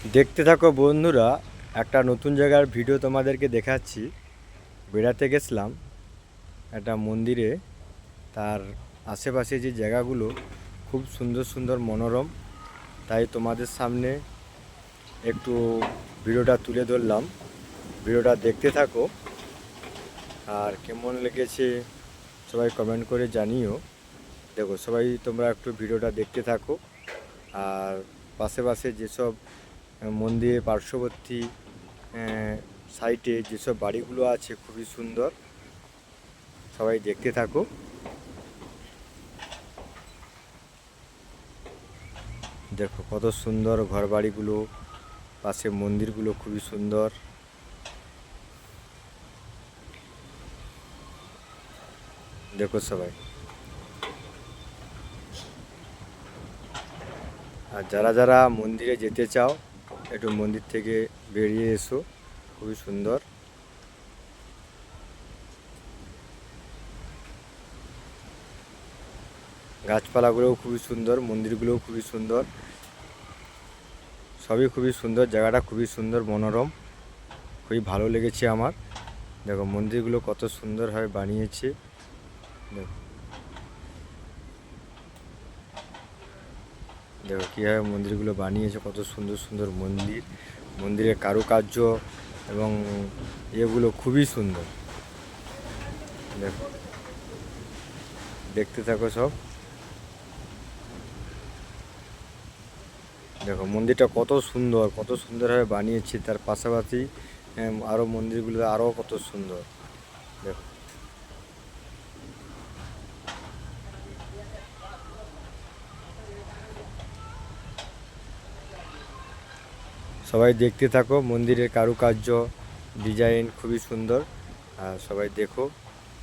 দেখতে থাকো বন্ধুরা, একটা নতুন জায়গার ভিডিও তোমাদেরকে দেখাচ্ছি। বেড়াতে গেছিলাম একটা মন্দিরে। তার আশেপাশে যে জায়গাগুলো খুব সুন্দর সুন্দর মনোরম, তাই তোমাদের সামনে একটু ভিডিওটা তুলে ধরলাম। ভিডিওটা দেখতে থাকো। আর কেমন লেগেছে সবাই কমেন্ট করে জানিও। দেখো, সবাই তোমরা একটু ভিডিওটা দেখতে থাকো। আর পাশে পাশে যেসব মন্দিরের পার্শ্ববর্তী সাইটে যেসব বাড়িগুলো আছে খুবই সুন্দর। সবাই দেখতে থাকো দেখো কত সুন্দর ঘর বাড়িগুলো পাশে মন্দিরগুলো খুবই সুন্দর। দেখো সবাই। আর যারা যারা মন্দিরে যেতে চাও একটু মন্দির থেকে বেরিয়ে এসো। খুবই সুন্দর। গাছপালাগুলোও খুবই সুন্দর, মন্দিরগুলোও খুবই সুন্দর। সবই খুবই সুন্দর, জায়গাটা খুবই সুন্দর, মনোরম। খুবই ভালো লেগেছে আমার। দেখো, মন্দিরগুলো কত সুন্দরভাবে বানিয়েছে। দেখো। দেখো কীভাবে মন্দিরগুলো বানিয়েছে কত সুন্দর সুন্দর মন্দির মন্দিরের কারুকার্য এবং এগুলো খুবই সুন্দর। দেখো দেখতে থাকো সব। দেখো মন্দিরটা কত সুন্দর কত সুন্দরভাবে বানিয়েছে তার পাশাপাশি এম, আরও মন্দিরগুলো আরও কত সুন্দর। দেখো। সবাই দেখতে থাকো, মন্দিরের কারুকার্য, ডিজাইন খুবই সুন্দর। আর সবাই দেখো,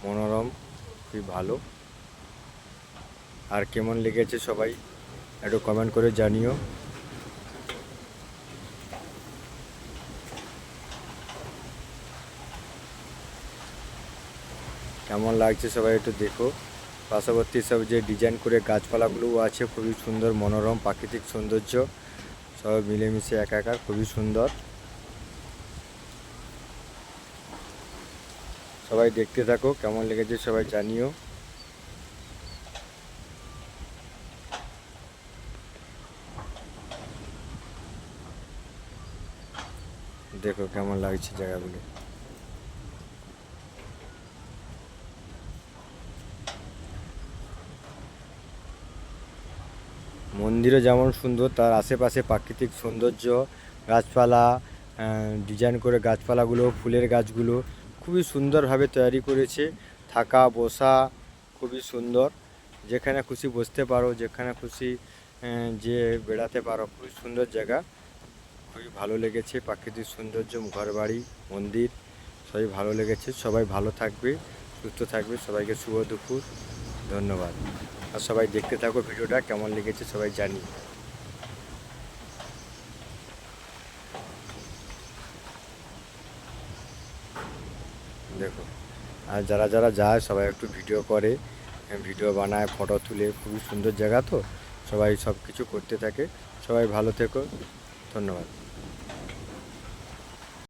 মনোরম, খুবই ভালো। আর কেমন লেগেছে সবাই, একটু কমেন্ট করে জানিও। কেমন লাগছে সবাই একটু দেখো। পার্শ্ববর্তী সব যে ডিজাইন করে গাছপালাগুলোও আছে, খুবই সুন্দর, মনোরম, প্রাকৃতিক সৌন্দর্য। সব মিলেমিশে একাকার খুবই সুন্দর। সবাই দেখতে থাকো, কেমন লেগেছে সবাই জানিও। দেখো কেমন লাগছে জায়গাগুলো। মন্দিরও যেমন সুন্দর, তার আশেপাশে প্রাকৃতিক সৌন্দর্য, গাছপালা ডিজাইন করে গাছপালাগুলো, ফুলের গাছগুলো খুবই সুন্দরভাবে তৈরি করেছে। থাকা, বসা খুবই সুন্দর। যেখানে খুশি বসতে পারো, যেখানে খুশি যে বেড়াতে পারো, খুবই সুন্দর জায়গা। খুবই ভালো লেগেছে প্রাকৃতিক সৌন্দর্য ঘরবাড়ি মন্দির, সবই ভালো লেগেছে। সবাই ভালো থাকবে, সুস্থ থাকবে। সবাইকে শুভ দুপুর। ধন্যবাদ। আর সবাই দেখতে থাকো ভিডিওটা, কেমন লেগেছে সবাই জানি দেখো, আর যারা যারা যায় সবাই একটু ভিডিও করে ভিডিও বানায়, ফটো তুলে, খুবই সুন্দর জায়গা তো, সবাই সব কিছু করতে থাকে। সবাই ভালো থেকো, ধন্যবাদ।